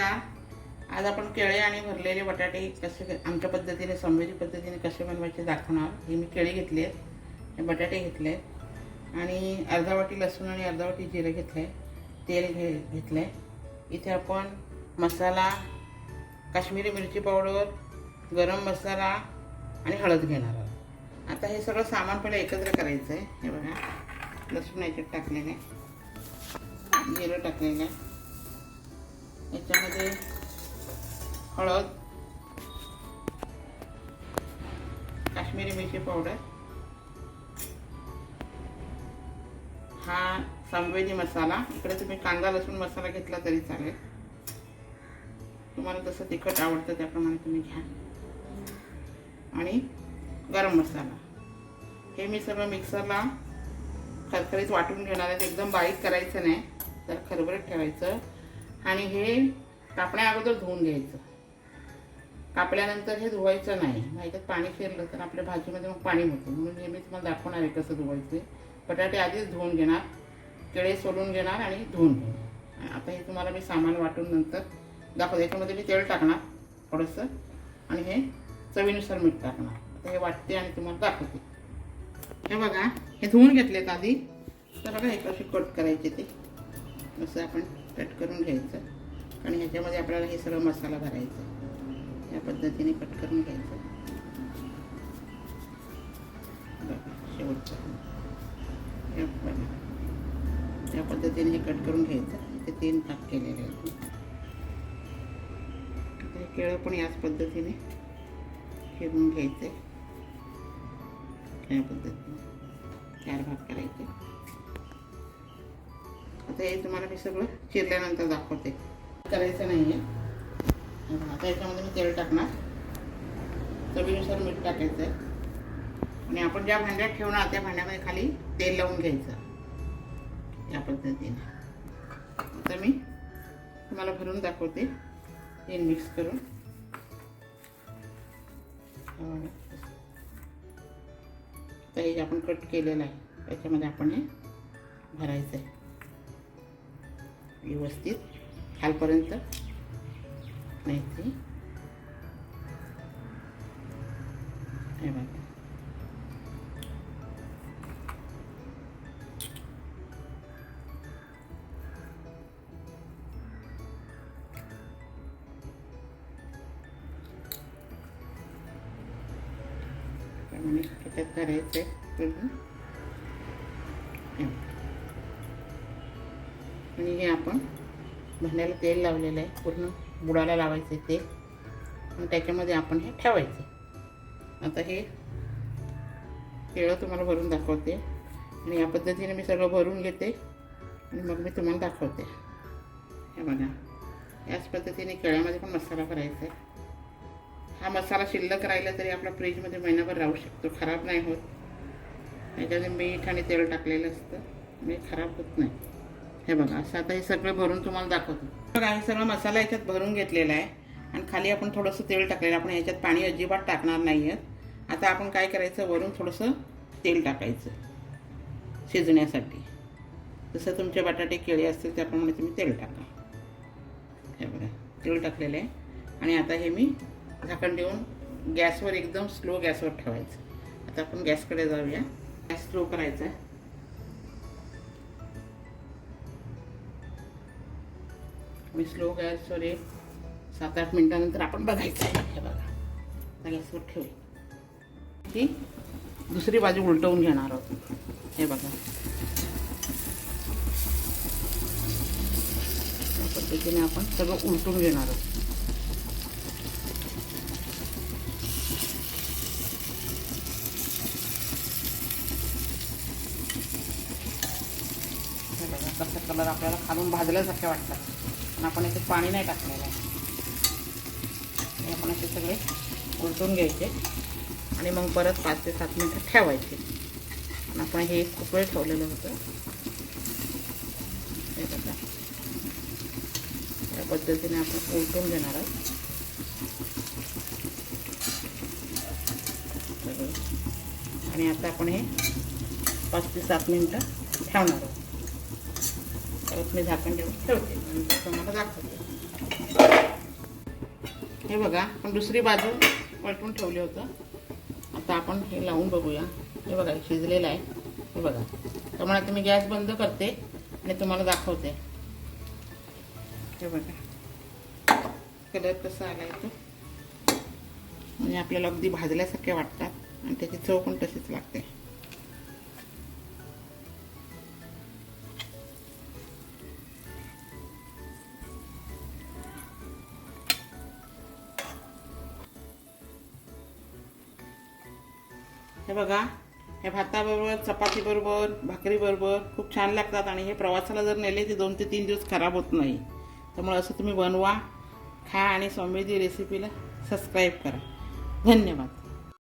नमस्कार आज आपण केळे आणि भरलेले बटाटे कसे आमच्या पद्धतीने समृद्धी पद्धतीने कसे बनवायचे दाखवणार. हे मी केळी घेतले आहेत. बटाटे घेतले आहेत. आणि अर्धा वाटी लसूण आणि अर्धा वाटी घेतलं घेतले तेल घे घेतले इथे आपण मसाला काश्मीरी मिरची पावडर गरम मसाला आणि हळद घेणार आहोत. आता हे सगळं सामान पहिलं एकत्र करायचं आहे हे बघा. लसूण याच्यात टाकलेलं आहे. जिरं टाकलेलं आहे. याच्यामध्ये हळद काश्मीरी मिरची पावडर हा संवेदी मसाला. इकडे तुम्ही कांदा लसूण मसाला घेतला तरी चालेल. तुम्हाला जसं तिखट आवडतं त्याप्रमाणे तुम्ही घ्या. आणि गरम मसाला. हे मी सगळं मिक्सरला खरखरीत वाटून घेणार आहे. एकदम बारीक करायचं नाही तर खरबरीत ठेवायचं. आणि हे कापण्या अगोदर धुवून घ्यायचं. कापल्यानंतर हे धुवायचं नाही. नाहीतर पाणी फिरलं तर आपल्या भाजीमध्ये मग पाणी होतं. म्हणून हे मी तुम्हाला दाखवणार आहे कसं धुवायचं बटाटे आधीच धुवून घेणार केळे सोलून घेणार आणि धुवून घेणार. आता हे तुम्हाला मी सामान वाटून नंतर दाखवते. याच्यामध्ये मी तेल टाकणार थोडंसं आणि हे चवीनुसार मीठ टाकणार. आता हे वाटते आणि तुम्हाला दाखवते. हे बघा हे धुवून घेतलेत आधी. तर बघा हे कसे कट करायचे ते. असं आपण कट करून घ्यायचं. आणि ह्याच्यामध्ये आपल्याला हे सगळं मसाला भरायचा. या पद्धतीने कट करून घ्यायचं. बघा शेवटचं. या पद्धतीने हे कट करून घ्यायचं. इथे तीन भाग केलेले आहेत. हे केळं पण याच पद्धतीने फिरून घ्यायचे. या पद्धतीने. चार भाग करायचे. आता हे तुम्हाला मी सगळं चिरल्यानंतर दाखवते. करायचं नाही आहे आता याच्यामध्ये मी तेल टाकणार. चवीनुसार मीठ टाकायचं आहे आणि आपण ज्या भांड्यात ठेवणार त्या भांड्यामध्ये खाली तेल लावून घ्यायचं. या पद्धतीने. आता मी तुम्हाला भरून दाखवते. तेल मिक्स करून. आता हे जे आपण कट केलेलं आहे त्याच्यामध्ये आपण हे भरायचं आहे व्यवस्थित. खालपर्यंत. माहिती हे बघा. त्यामुळे त्याच्यात करायचं आहे आणि हे आपण भांड्याला तेल लावलेलं आहे. पूर्ण बुडाला लावायचं आहे तेल. आणि त्याच्यामध्ये आपण हे ठेवायचं. आता हे केळं तुम्हाला भरून दाखवते. आणि या पद्धतीने मी सगळं भरून घेते. आणि मग मी तुम्हाला दाखवते. हे बघा. याच पद्धतीने केळ्यामध्ये पण मसाला करायचा आहे. हा मसाला शिल्लक राहिला तरी आपला फ्रीजमध्ये महिनाभर राहू शकतो. खराब नाही होत. त्याच्यामध्ये मीठ आणि तेल टाकलेलं असतं. म्हणजे खराब होत नाही. हे बघा असं आता हे सगळं भरून तुम्हाला दाखवतो. बघा हे सगळं मसाला याच्यात भरून घेतलेला आहे. आणि खाली आपण थोडंसं तेल टाकलेलं आपण याच्यात पाणी अजिबात टाकणार नाही आहेत आता आपण काय करायचं? वरून थोडंसं तेल टाकायचं शिजण्यासाठी. जसं तुमचे बटाटे केळी असतील त्याप्रमाणे तुम्ही तेल टाका. हे बघा तेल टाकलेलं आहे. आणि आता हे मी झाकण देऊन गॅसवर एकदम स्लो गॅसवर ठेवायचं. आता आपण गॅसकडे जाऊया. गॅस स्लो करायचा आहे. मी स्लो गॅसवर एक सात आठ मिनटानंतर आपण बघायचं आहे. हे बघा. गॅसवर ठेवू. की दुसरी बाजू उलटवून घेणार आहोत. हे बघा. त्या पद्धतीने आपण सगळं उलटून घेणार आहोत. हे बघा कसा कलर आपल्याला खालून भाजल्यासारखे वाटतात आपण याच्यात पाणी नाही टाकलेलं आहे. हे आपण असे सगळे उलटून घ्यायचे आणि मग परत पाच ते सात मिनटं ठेवायचे. आणि आपण हे खूप वेळ ठेवलेलं होतं. हे बघा. या पद्धतीने आपण उलटून घेणार आहोत. आणि आता आपण हे पाच ते सात मिनटं ठेवणार आहोत. परत मी झाकण ठेवून ठेवते. तुम्हाला दाखवते. हे बघा आपण दुसरी बाजू पलटून ठेवली होतं. आता आपण हे लावून बघूया. हे बघा शिजलेलं आहे. हे बघा. त्यामुळे आता मी गॅस बंद करते आणि तुम्हाला दाखवते. हे बघा. कलर कसा आला आहे तो? म्हणजे आपल्याला अगदी भाजल्यासारखे वाटतात आणि त्याची चव पण तशीच लागते. हे बघा हे भाताबरोबर चपातीबरोबर भाकरीबरोबर खूप छान लागतात आणि हे प्रवासाला जर नेले ते दोन ते तीन दिवस खराब होत नाही. त्यामुळे असं तुम्ही बनवा खा आणि स्वामीजी रेसिपीला सबस्क्राईब करा. धन्यवाद.